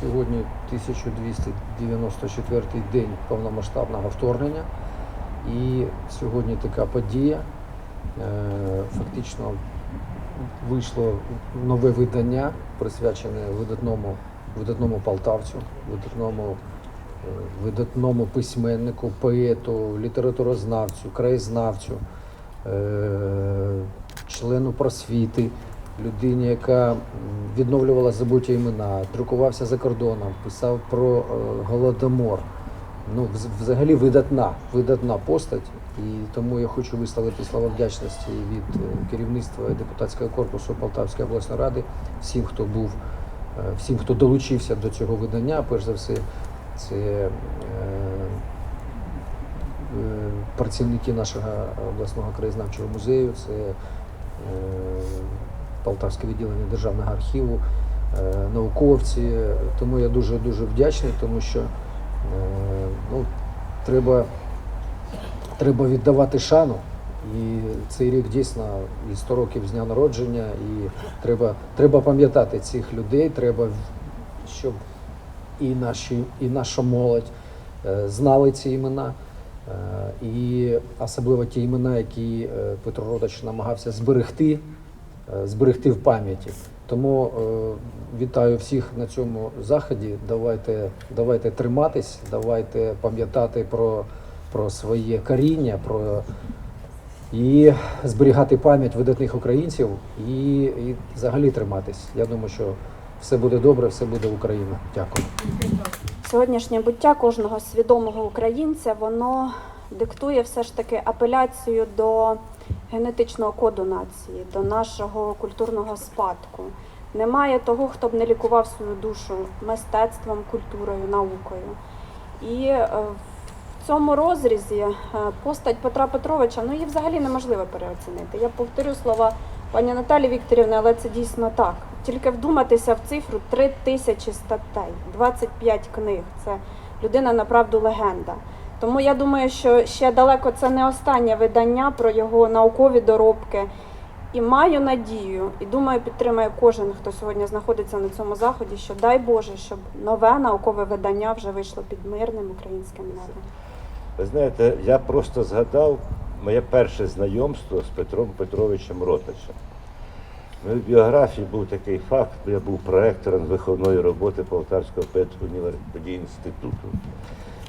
Сьогодні 1294 день повномасштабного вторгнення. І сьогодні така подія. Е, Фактично вийшло нове видання, присвячене видатному, видатному полтавцю, видатному, е, видатному письменнику, поету, літературознавцю, краєзнавцю, е, члену просвіти, людині, яка відновлювала забуті імена, друкувався за кордоном, писав про е, голодомор. Ну, взагалі видатна, видатна постать. І тому я хочу висловити слова вдячності від е, керівництва депутатського корпусу Полтавської обласної ради, всім, хто був, е, всім, хто долучився до цього видання. Перш за все, це е, е, працівники нашого обласного краєзнавчого музею, це е, Полтавське відділення Державного архіву, е, науковці. Тому я дуже дуже вдячний, тому що е, ну, треба, треба віддавати шану. І цей рік дійсно і 100 років з дня народження, і треба, треба пам'ятати цих людей, треба, щоб і, наші, і наша молодь е, знали ці імена. І особливо ті імена, які Петро Родич намагався зберегти, зберегти в пам'яті. Тому е, вітаю всіх на цьому заході. Давайте, давайте триматись, давайте пам'ятати про, про своє коріння, про і зберігати пам'ять видатних українців і, і взагалі триматись. Я думаю, що все буде добре, все буде Україна. Дякую. Сьогоднішнє буття кожного свідомого українця воно диктує все ж таки апеляцію до генетичного коду нації, до нашого культурного спадку. Немає того, хто б не лікував свою душу мистецтвом, культурою, наукою. І е, в цьому розрізі е, постать Петра Петровича ну її взагалі неможливо переоцінити. Я повторю слова пані Наталі Вікторівни, але це дійсно так. Тільки вдуматися в цифру 3 тисячі статей, 25 книг. Це людина направду легенда. Тому я думаю, що ще далеко це не останнє видання про його наукові доробки. І маю надію, і думаю, підтримає кожен, хто сьогодні знаходиться на цьому заході, що дай Боже, щоб нове наукове видання вже вийшло під мирним українським небом. Ви знаєте, я просто згадав моє перше знайомство з Петром Петровичем Ротачем. В біографії був такий факт, я був проектором виховної роботи Полтавського педінституту.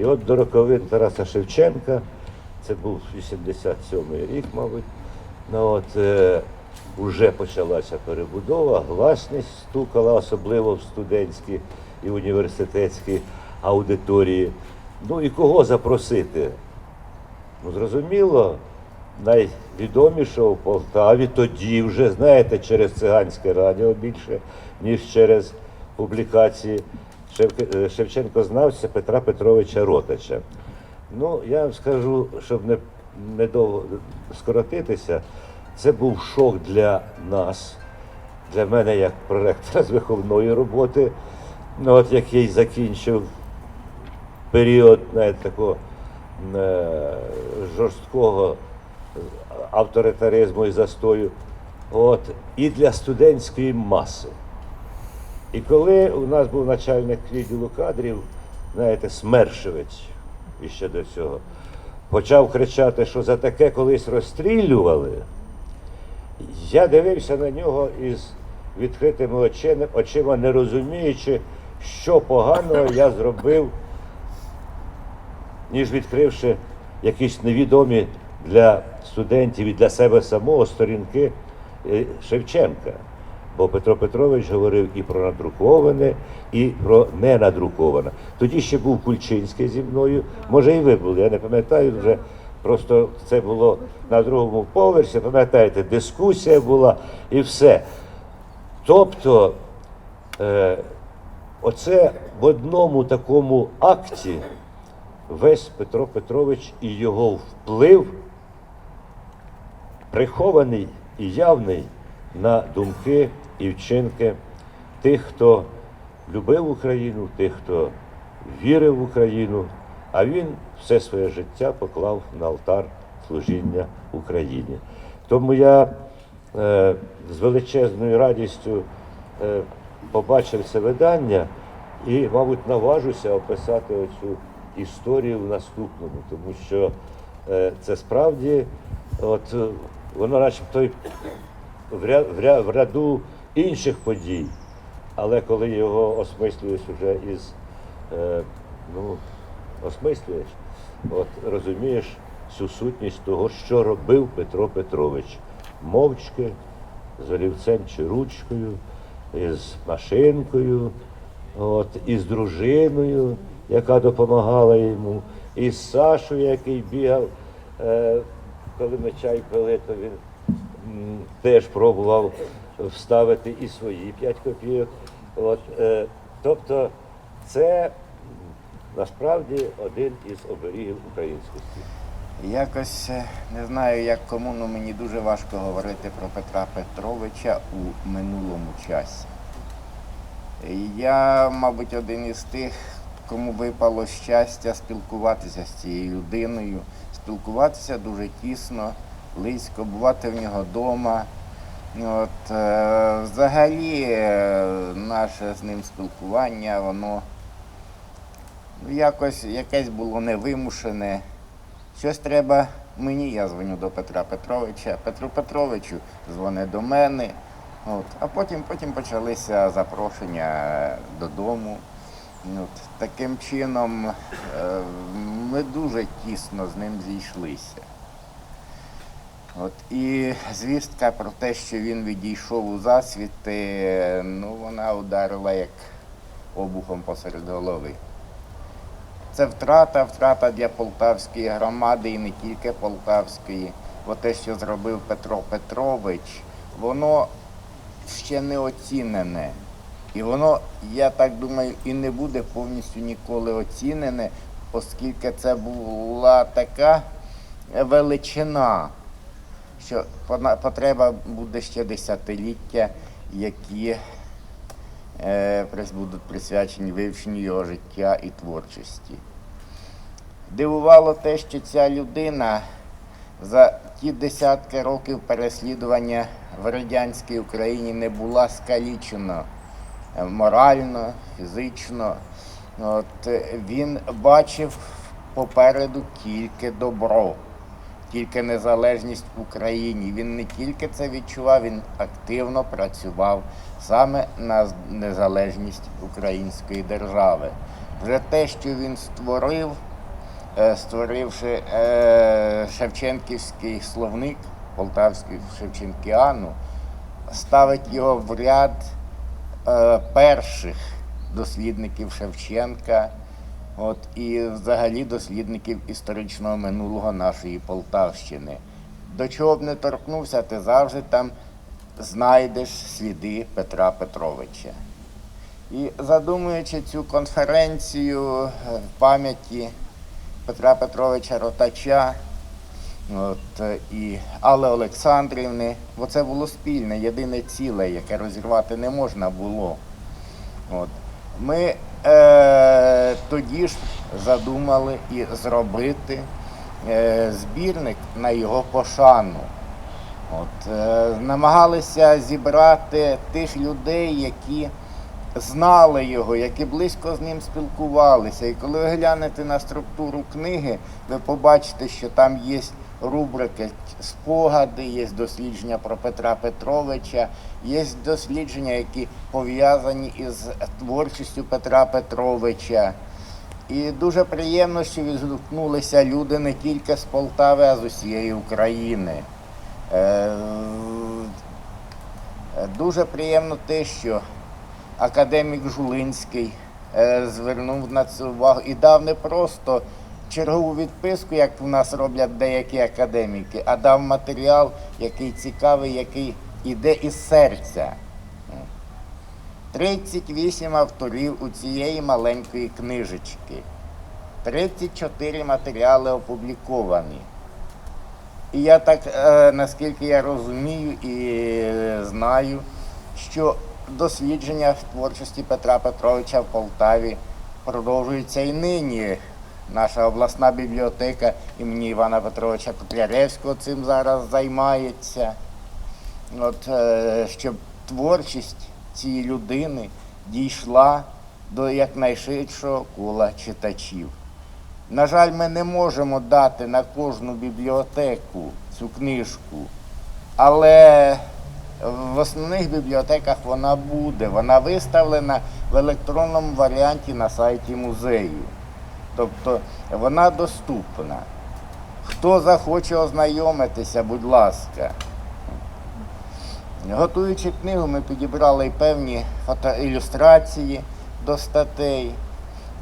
І от до роковин Тараса Шевченка, це був 87-й рік, мабуть, ну, от, е, вже почалася перебудова, гласність стукала, особливо в студентські і університетські аудиторії. Ну і кого запросити? Ну, зрозуміло, найвідомішого в Полтаві тоді вже, знаєте, через циганське радіо більше, ніж через публікації Шевченкознавця Петра Петровича Ротача. Ну, я вам скажу, щоб не, не довго скоротитися, це був шок для нас, для мене як проректора з виховної роботи, ну, от який закінчив період навіть такого е, жорсткого авторитаризму і застою, от, і для студентської маси. І коли у нас був начальник відділу кадрів, знаєте, Смершевець іще до цього, почав кричати, що за таке колись розстрілювали, я дивився на нього із відкритими очима, очима не розуміючи, що поганого я зробив ніж відкривши якісь невідомі для студентів і для себе самого сторінки е, Шевченка. Бо Петро Петрович говорив і про надруковане, і про ненадруковане. Тоді ще був Кульчинський зі мною. Може, і ви були, я не пам'ятаю вже. Просто це було на другому поверсі, пам'ятаєте, дискусія була і все. Тобто, е, оце в одному такому акті весь Петро Петрович і його вплив прихований і явний на думки і вчинки тих, хто любив Україну, тих, хто вірив в Україну, а він все своє життя поклав на алтар служіння Україні. Тому я е, з величезною радістю е, побачив це видання І, мабуть, наважуся описати оцю історію в наступному, тому що е, це справді, от воно начебто в, ря, в, ря, в ряду інших подій, але коли його осмислюєш вже із, е, ну, осмислюєш, от розумієш всю сутність того, що робив Петро Петрович. Мовчки, з олівцем чи ручкою, із машинкою, от, із дружиною, яка допомагала йому, із Сашою, який бігав, е, коли ми чай пили, то він теж пробував вставити і свої 5 копійок. От, е, тобто це насправді один із оберігів українськості. Якось е, не знаю, як кому, але мені дуже важко говорити про Петра Петровича у минулому часі. Я, мабуть, один із тих, кому випало щастя спілкуватися з цією людиною, спілкуватися дуже тісно, близько, бувати в нього вдома. От, е, взагалі, е, наше з ним спілкування, воно якось якесь було невимушене. Щось треба мені, я дзвоню до Петра Петровича, Петру Петровичу дзвонить до мене. От. А потім, потім почалися запрошення додому. От. Таким чином е, ми дуже тісно з ним зійшлися. От. І звістка про те, що він відійшов у засвіти, ну, вона ударила як обухом посеред голови. Це втрата, втрата для Полтавської громади і не тільки Полтавської. Бо те, що зробив Петро Петрович, воно ще не оцінене. І воно, я так думаю, і не буде повністю ніколи оцінене, оскільки це була така величина, що потреба буде ще десятиліття, які е, будуть присвячені вивченню його життя і творчості. Дивувало те, що ця людина за ті десятки років переслідування в радянській Україні не була скалічена е, морально, фізично. От, е, він бачив попереду тільки добро тільки незалежність Україні. Він не тільки це відчував, він активно працював саме на незалежність української держави. Вже те, що він створив, е, створивши е, Шевченківський словник Полтавський Шевченкіану, ставить його в ряд е, перших дослідників Шевченка. От і взагалі дослідників історичного минулого нашої Полтавщини. До чого б не торкнувся, ти завжди там знайдеш сліди Петра Петровича. І задумуючи цю конференцію е, в пам'яті Петра Петровича Ротача от, е, і Алли Олександрівни, бо це було спільне, єдине ціле, яке розірвати не можна було. От. Ми е, тоді ж задумали і зробити е, збірник на його пошану. От, е, намагалися зібрати тих людей, які знали його, які близько з ним спілкувалися. І коли ви глянете на структуру книги, ви побачите, що там є рубрики спогади, є дослідження про Петра Петровича, є дослідження, які пов'язані із творчістю Петра Петровича. І дуже приємно, що відгукнулися люди не тільки з Полтави, а з усієї України. Е, Дуже приємно те, що академік Жулинський е, звернув на це увагу і дав не просто чергову відписку, як в нас роблять деякі академіки, а дав матеріал, який цікавий, який іде із серця. 38 авторів у цієї маленької книжечки. 34 матеріали опубліковані. І я так, е, наскільки я розумію і е, знаю, що дослідження творчості Петра Петровича в Полтаві продовжуються і нині. Наша обласна бібліотека імені Івана Петровича Котляревського цим зараз займається. От, е, щоб творчість цієї людини дійшла до якнайширшого кола читачів. На жаль, ми не можемо дати на кожну бібліотеку цю книжку, але в основних бібліотеках вона буде. Вона виставлена в електронному варіанті на сайті музею. Тобто вона доступна. Хто захоче ознайомитися, будь ласка. Готуючи книгу, ми підібрали й певні фотоілюстрації до статей.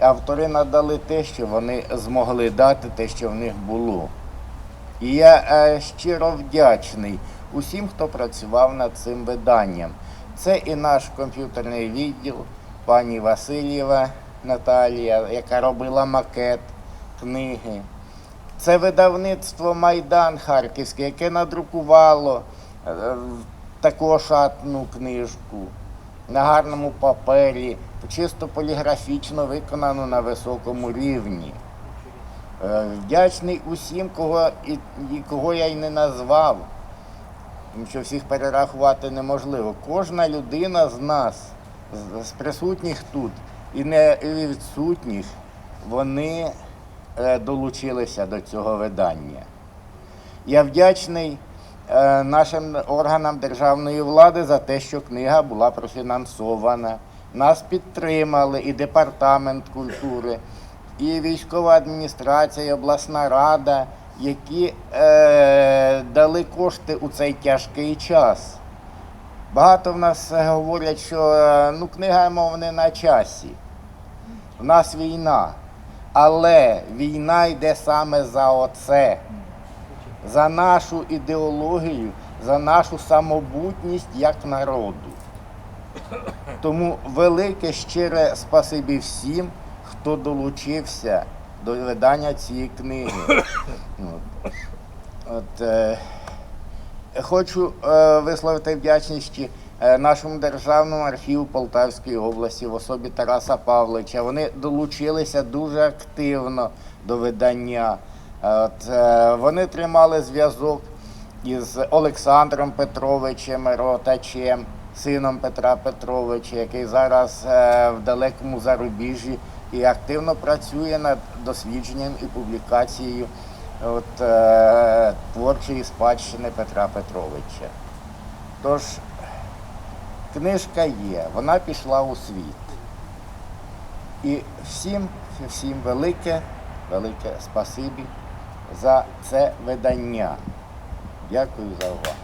Автори надали те, що вони змогли дати, те, що в них було. І я е, щиро вдячний усім, хто працював над цим виданням. Це і наш комп'ютерний відділ, пані Васильєва Наталія, яка робила макет книги. Це видавництво Майдан Харківське, яке надрукувало е, таку шатну книжку на гарному папері, чисто поліграфічно виконану на високому рівні. Е, Вдячний усім, кого, і, і кого я й не назвав, тому що всіх перерахувати неможливо. Кожна людина з нас, з присутніх тут і не відсутніх, вони е, долучилися до цього видання. Я вдячний е, нашим органам державної влади за те, що книга була профінансована. Нас підтримали і департамент культури, і військова адміністрація, і обласна рада, які е, дали кошти у цей тяжкий час. Багато в нас е, говорять, що е, ну, книга мов не на часі. У нас війна. Але війна йде саме за оце, за нашу ідеологію, за нашу самобутність як народу. Тому велике щире спасибі всім, хто долучився до видання цієї книги. От, от, е, хочу е, висловити вдячність е, нашому державному архіву Полтавської області в особі Тараса Павловича. Вони долучилися дуже активно до видання. Е, От, вони тримали зв'язок із Олександром Петровичем Ротачем, сином Петра Петровича, який зараз в далекому зарубіжжі і активно працює над дослідженням і публікацією от, е, творчої спадщини Петра Петровича. Тож, книжка є, вона пішла у світ. І всім, всім велике, велике спасибі за це видання. Дякую за увагу.